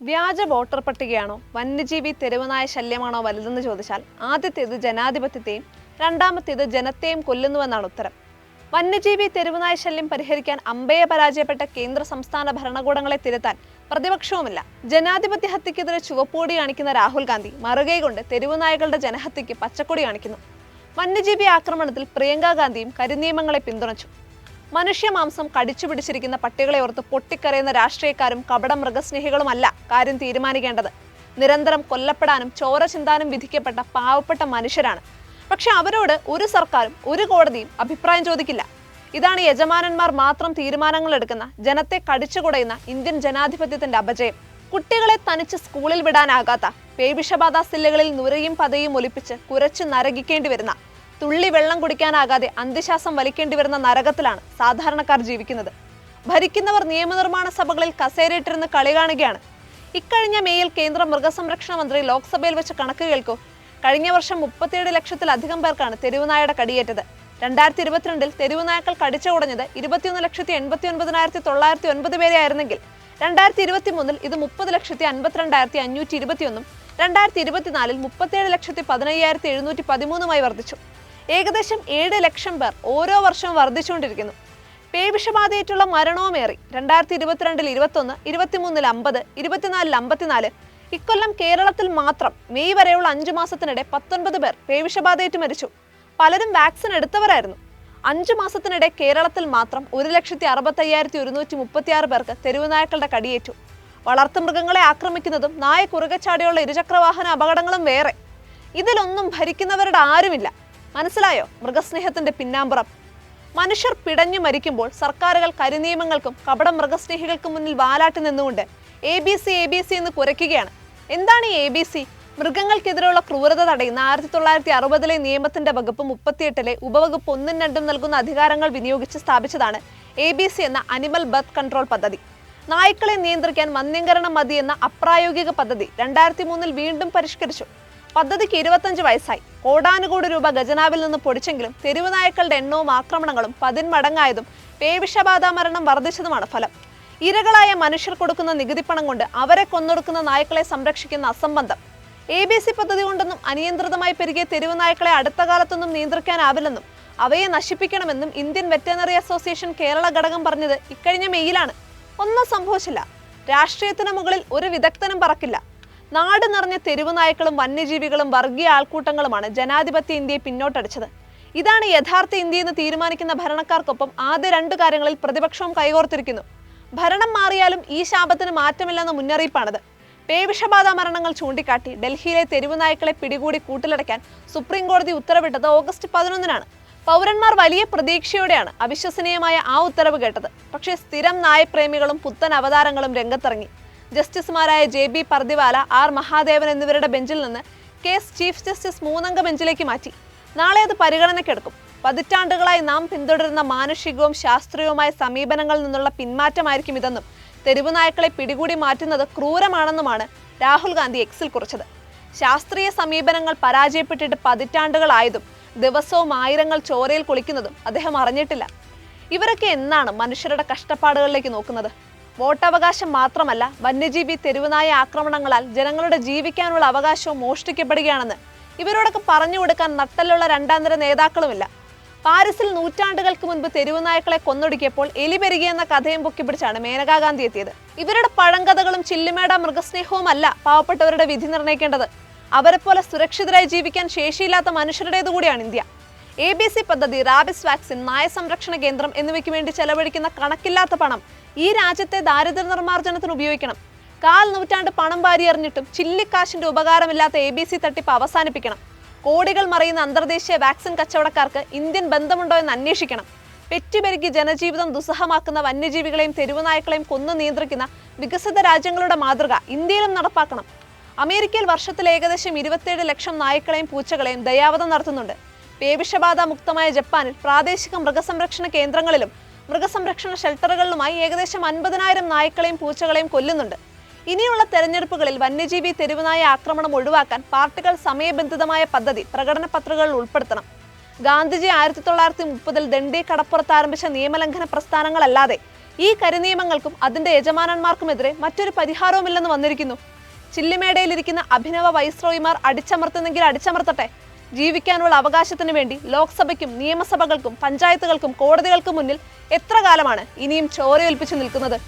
വ്യാജ വോട്ടർ പട്ടികയാണോ? വന്യജീവി തെരുവനായ ശല്യമാണോ വലുതെന്ന് ചോദിച്ചാൽ ആദ്യത്തേത് ജനാധിപത്യത്തെയും രണ്ടാമത്തേത് ജനത്തെയും കൊല്ലുന്നുവെന്നാണ് ഉത്തരം. വന്യജീവി തെരുവനായ ശല്യം പരിഹരിക്കാൻ അമ്പയെ പരാജയപ്പെട്ട കേന്ദ്ര സംസ്ഥാന ഭരണകൂടങ്ങളെ തിരുത്താൻ പ്രതിപക്ഷവുമില്ല. ജനാധിപത്യ ഹത്യക്കെതിരെ ചുവപ്പുകൊടി കാണിക്കുന്ന രാഹുൽ ഗാന്ധി മറുകൈ കൊണ്ട് തെരുവുനായകളുടെ ജനഹത്യക്ക് പച്ചക്കൊടി കാണിക്കുന്നു. വന്യജീവി ആക്രമണത്തിൽ പ്രിയങ്കാ ഗാന്ധിയും കരിനിയമങ്ങളെ പിന്തുണച്ചു. മനുഷ്യമാംസം കടിച്ചു പിടിച്ചിരിക്കുന്ന പട്ടികളെ ഓർത്ത് പൊട്ടിക്കരയുന്ന രാഷ്ട്രീയക്കാരും കപട മൃഗസ്നേഹികളുമല്ല കാര്യം തീരുമാനിക്കേണ്ടത്. നിരന്തരം കൊല്ലപ്പെടാനും ചോര ചിന്താനും വിധിക്കപ്പെട്ട പാവപ്പെട്ട മനുഷ്യരാണ്. പക്ഷെ അവരോട് ഒരു സർക്കാരും ഒരു കോടതിയും അഭിപ്രായം ചോദിക്കില്ല. ഇതാണ് യജമാനന്മാർ മാത്രം തീരുമാനങ്ങൾ എടുക്കുന്ന ജനത്തെ കടിച്ചുകുടയുന്ന ഇന്ത്യൻ ജനാധിപത്യത്തിന്റെ അപജയം. കുട്ടികളെ തനിച്ച് സ്കൂളിൽ വിടാനാകാത്ത പേവിഷബാധ സില്ലുകളിൽ നുരയും പതയും ഒലിപ്പിച്ച് കുരച്ച് നരകിക്കേണ്ടി വരുന്ന തുള്ളി വെള്ളം കുടിക്കാനാകാതെ അന്ത്യശ്വാസം വലിക്കേണ്ടി വരുന്ന നരകത്തിലാണ് സാധാരണക്കാർ ജീവിക്കുന്നത്. ഭരിക്കുന്നവർ നിയമനിർമ്മാണ സഭകളിൽ കസേരയിട്ടിരുന്ന് കളി കാണുകയാണ്. ഇക്കഴിഞ്ഞ മേയിൽ കേന്ദ്ര മൃഗസംരക്ഷണ മന്ത്രി ലോക്സഭയിൽ വെച്ച കണക്ക് കേൾക്കൂ. കഴിഞ്ഞ വർഷം മുപ്പത്തിയേഴ് ലക്ഷത്തിലധികം പേർക്കാണ് തെരുവുനായയുടെ കടിയേറ്റത്. രണ്ടായിരത്തി ഇരുപത്തിരണ്ടിൽ തെരുവുനായക്കൾ കടിച്ചു കുടഞ്ഞത് ഇരുപത്തിയൊന്ന് ലക്ഷത്തി എൺപത്തി ഒൻപതിനായിരത്തി തൊള്ളായിരത്തി ഒൻപത് പേരെ ആയിരുന്നെങ്കിൽ രണ്ടായിരത്തി ഇരുപത്തി മൂന്നിൽ ഇത് മുപ്പത് ലക്ഷത്തി അൻപത്തിരണ്ടായിരത്തി അഞ്ഞൂറ്റി ഇരുപത്തിയൊന്നും രണ്ടായിരത്തി ഇരുപത്തിനാലിൽ മുപ്പത്തിയേഴ് ലക്ഷത്തി പതിനയ്യായിരത്തി എഴുന്നൂറ്റി പതിമൂന്നുമായി വർദ്ധിച്ചു. ഏകദേശം ഏഴ് ലക്ഷം പേർ ഓരോ വർഷവും വർദ്ധിച്ചുകൊണ്ടിരിക്കുന്നു. പേവിഷബാധയേറ്റുള്ള മരണവുമേറി. രണ്ടായിരത്തി ഇരുപത്തിരണ്ടിൽ ഇരുപത്തൊന്ന് ഇരുപത്തിമൂന്നിൽ അമ്പത് ഇരുപത്തിനാലിൽ അമ്പത്തിനാല്. ഇക്കൊല്ലം കേരളത്തിൽ മാത്രം മെയ് വരെയുള്ള അഞ്ചു മാസത്തിനിടെ പത്തൊൻപത് പേർ പേവിഷബാധയേറ്റ് മരിച്ചു. പലരും വാക്സിൻ എടുത്തവരായിരുന്നു. അഞ്ചു മാസത്തിനിടെ കേരളത്തിൽ മാത്രം ഒരു ലക്ഷത്തി അറുപത്തി അയ്യായിരത്തി ഒരുന്നൂറ്റി മുപ്പത്തിയാറ് പേർക്ക് തെരുവുനായക്കളുടെ കടിയേറ്റു. വളർത്തുമൃഗങ്ങളെ ആക്രമിക്കുന്നതും നായ കുറുകച്ചാടിയുള്ള ഇരുചക്രവാഹന അപകടങ്ങളും വേറെ. ഇതിലൊന്നും ഭരിക്കുന്നവരുടെ ആരുമില്ല. മനസ്സിലായോ? മൃഗസ്നേഹത്തിന്റെ പിന്നാമ്പുറം. മനുഷ്യർ പിടഞ്ഞു മരിക്കുമ്പോൾ സർക്കാരുകൾ കരിനിയമങ്ങൾക്കും കപട മൃഗസ്നേഹികൾക്കും മുന്നിൽ വാലാട്ടി നിന്നുകൊണ്ട് A B C A B C എന്ന് കുരയ്ക്കുകയാണ്. എന്താണ് ഈ എ ബി സി മൃഗങ്ങൾക്കെതിരെയുള്ള ക്രൂരത തടയുന്ന ആയിരത്തി തൊള്ളായിരത്തി അറുപതിലെ നിയമത്തിന്റെ വകുപ്പ് മുപ്പത്തിയെട്ടിലെ ഉപവകുപ്പ് ഒന്നും രണ്ടും നൽകുന്ന അധികാരങ്ങൾ വിനിയോഗിച്ച് സ്ഥാപിച്ചതാണ് എ ബി സി എന്ന അനിമൽ ബർത്ത് കൺട്രോൾ പദ്ധതി. നായ്ക്കളെ നിയന്ത്രിക്കാൻ വന്ധ്യംകരണം മതി എന്ന അപ്രായോഗിക പദ്ധതി രണ്ടായിരത്തി മൂന്നിൽ വീണ്ടും പരിഷ്കരിച്ചു. പദ്ധതിക്ക് ഇരുപത്തഞ്ച് വയസ്സായി. കോടാനുകോടി രൂപ ഖജനാവിൽ നിന്ന് പൊടിച്ചെങ്കിലും തെരുവ് നായ്ക്കളുടെ എണ്ണവും ആക്രമണങ്ങളും പതിന്മടങ്ങായതും പേവിഷബാധ മരണം വർദ്ധിച്ചതുമാണ് ഫലം. ഇരകളായ മനുഷ്യർ കൊടുക്കുന്ന നികുതിപ്പണം കൊണ്ട് അവരെ കൊന്നൊടുക്കുന്ന നായ്ക്കളെ സംരക്ഷിക്കുന്ന അസംബന്ധം. എ ബി സി പദ്ധതി കൊണ്ടൊന്നും അനിയന്ത്രിതമായി പെരുകിയ തെരുവ് നായ്ക്കളെ അടുത്ത കാലത്തൊന്നും നിയന്ത്രിക്കാനാവില്ലെന്നും അവയെ നശിപ്പിക്കണമെന്നും ഇന്ത്യൻ വെറ്റനറി അസോസിയേഷൻ കേരള ഘടകം പറഞ്ഞത് ഇക്കഴിഞ്ഞ മെയ്യിലാണ്. ഒന്നും സംഭവിച്ചില്ല. രാഷ്ട്രീയത്തിന് മുകളിൽ ഒരു വിദഗ്ധനും പറക്കില്ല. നാട് നിറഞ്ഞ തെരുവുനായ്ക്കളും വന്യജീവികളും വർഗീയ ആൾക്കൂട്ടങ്ങളുമാണ് ജനാധിപത്യ ഇന്ത്യയെ പിന്നോട്ടടിച്ചത്. ഇതാണ് യഥാർത്ഥ ഇന്ത്യ എന്ന് തീരുമാനിക്കുന്ന ഭരണക്കാർക്കൊപ്പം ആദ്യ രണ്ട് കാര്യങ്ങളിൽ പ്രതിപക്ഷവും കൈകോർത്തിരിക്കുന്നു. ഭരണം മാറിയാലും ഈ ശാപത്തിന് മാറ്റമില്ലെന്ന മുന്നറിയിപ്പാണത്. പേവിഷബാധ മരണങ്ങൾ ചൂണ്ടിക്കാട്ടി ഡൽഹിയിലെ തെരുവുനായ്ക്കളെ പിടികൂടി കൂട്ടിലടയ്ക്കാൻ സുപ്രീം കോടതി ഉത്തരവിട്ടത് ഓഗസ്റ്റ് പതിനൊന്നിനാണ്. പൗരന്മാർ വലിയ പ്രതീക്ഷയോടെയാണ് അവിശ്വസനീയമായ ആ ഉത്തരവ് കേട്ടത്. പക്ഷേ സ്ഥിരം നായപ്രേമികളും പുത്തൻ അവതാരങ്ങളും രംഗത്തിറങ്ങി. ജസ്റ്റിസുമാരായ J B Pardiwala R Mahadevan എന്നിവരുടെ ബെഞ്ചിൽ നിന്ന് കേസ് ചീഫ് ജസ്റ്റിസ് മൂന്നംഗ ബെഞ്ചിലേക്ക് മാറ്റി. നാളെ അത് പരിഗണനയ്ക്കെടുക്കും. പതിറ്റാണ്ടുകളായി നാം പിന്തുടരുന്ന മാനുഷികവും ശാസ്ത്രീയവുമായ സമീപനങ്ങളിൽ നിന്നുള്ള പിന്മാറ്റമായിരിക്കും ഇതെന്നും തെരുവുനായ്ക്കളെ പിടികൂടി മാറ്റുന്നത് ക്രൂരമാണെന്നുമാണ് രാഹുൽ ഗാന്ധി എക്സിൽ കുറിച്ചത്. ശാസ്ത്രീയ സമീപനങ്ങൾ പരാജയപ്പെട്ടിട്ട് പതിറ്റാണ്ടുകളായതും ദിവസവും ആയിരങ്ങൾ ചോരയിൽ കുളിക്കുന്നതും അദ്ദേഹം അറിഞ്ഞിട്ടില്ല. ഇവരൊക്കെ എന്നാണ് മനുഷ്യരുടെ കഷ്ടപ്പാടുകളിലേക്ക് നോക്കുന്നത്? വോട്ടവകാശം മാത്രമല്ല വന്യജീവി തെരുവുനായ ആക്രമണങ്ങളാൽ ജനങ്ങളുടെ ജീവിക്കാനുള്ള അവകാശവും മോഷ്ടിക്കപ്പെടുകയാണെന്ന് ഇവരോടൊക്കെ പറഞ്ഞു കൊടുക്കാൻ നട്ടലുള്ള രണ്ടാന്തര നേതാക്കളുമില്ല. പാരീസിൽ നൂറ്റാണ്ടുകൾക്ക് മുൻപ് തെരുവുനായ്ക്കളെ കൊന്നൊടുക്കിയപ്പോൾ എലി പെരുകിയെന്ന കഥയും പൊക്കിപ്പിടിച്ചാണ് മേനകാ ഗാന്ധി എത്തിയത്. ഇവരുടെ പഴങ്കഥകളും ചില്ലുമേട മൃഗസ്നേഹവും അല്ല പാവപ്പെട്ടവരുടെ വിധി നിർണയിക്കേണ്ടത്. അവരെപ്പോലെ പോലെ സുരക്ഷിതരായി ജീവിക്കാൻ ശേഷിയില്ലാത്ത മനുഷ്യരുടേതു കൂടിയാണ് ഇന്ത്യ. എ ബി സി പദ്ധതി റാബിസ് വാക്സിൻ നായ സംരക്ഷണ കേന്ദ്രം എന്നിവയ്ക്ക് വേണ്ടി ചെലവഴിക്കുന്ന കണക്കില്ലാത്ത പണം ഈ രാജ്യത്തെ ദാരിദ്ര്യ നിർമ്മാർജനത്തിന് ഉപയോഗിക്കണം. കാൽ നൂറ്റാണ്ട് പണം വാരിയെറിഞ്ഞിട്ടും ചില്ലിക്കാശിന്റെ ഉപകാരമില്ലാത്ത എ ബി സി തട്ടിപ്പ് അവസാനിപ്പിക്കണം. കോടികൾ മറിയുന്ന അന്തർദേശീയ വാക്സിൻ കച്ചവടക്കാർക്ക് ഇന്ത്യൻ ബന്ധമുണ്ടോ എന്ന് അന്വേഷിക്കണം. പെറ്റുപെരുകി ജനജീവിതം ദുസ്സഹമാക്കുന്ന വന്യജീവികളെയും തെരുവുനായ്ക്കളെയും കൊന്നു നിയന്ത്രിക്കുന്ന വികസിത രാജ്യങ്ങളുടെ മാതൃക ഇന്ത്യയിലും നടപ്പാക്കണം. അമേരിക്കയിൽ വർഷത്തിൽ ഏകദേശം ഇരുപത്തിയേഴ് ലക്ഷം നായ്ക്കളെയും പൂച്ചകളെയും ദയാവധം നടത്തുന്നുണ്ട്. പേവിഷബാധ മുക്തമായ ജപ്പാനിൽ പ്രാദേശിക മൃഗസംരക്ഷണ കേന്ദ്രങ്ങളിലും മൃഗസംരക്ഷണ ഷെൽട്ടറുകളിലുമായി ഏകദേശം അൻപതിനായിരം നായ്ക്കളെയും പൂച്ചകളെയും കൊല്ലുന്നുണ്ട്. ഇനിയുള്ള തെരഞ്ഞെടുപ്പുകളിൽ വന്യജീവി തെരുവുനായ ആക്രമണം ഒഴിവാക്കാൻ പാർട്ടികൾ സമയബന്ധിതമായ പദ്ധതി പ്രകടന പത്രികകളിൽ ഉൾപ്പെടുത്തണം. ഗാന്ധിജി ആയിരത്തി തൊള്ളായിരത്തി മുപ്പതിൽ ദണ്ഡി കടപ്പുറത്ത് ആരംഭിച്ച നിയമലംഘന പ്രസ്ഥാനങ്ങളല്ലാതെ ഈ കരിനിയമങ്ങൾക്കും അതിന്റെ യജമാനന്മാർക്കുമെതിരെ മറ്റൊരു പരിഹാരവുമില്ലെന്ന് വന്നിരിക്കുന്നു. ചില്ലിമേടയിലിരിക്കുന്ന അഭിനവ വൈസ്രോയിമാർ അടിച്ചമർത്തുന്നെങ്കിൽ അടിച്ചമർത്തട്ടെ. ജീവിക്കാനുള്ള അവകാശത്തിനു വേണ്ടി ലോക്സഭയ്ക്കും നിയമസഭകൾക്കും പഞ്ചായത്തുകൾക്കും കോടതികൾക്കും മുന്നിൽ എത്ര കാലമാണ് ഇനിയും ചോരയൊൽപ്പിച്ചു നിൽക്കുന്നത്?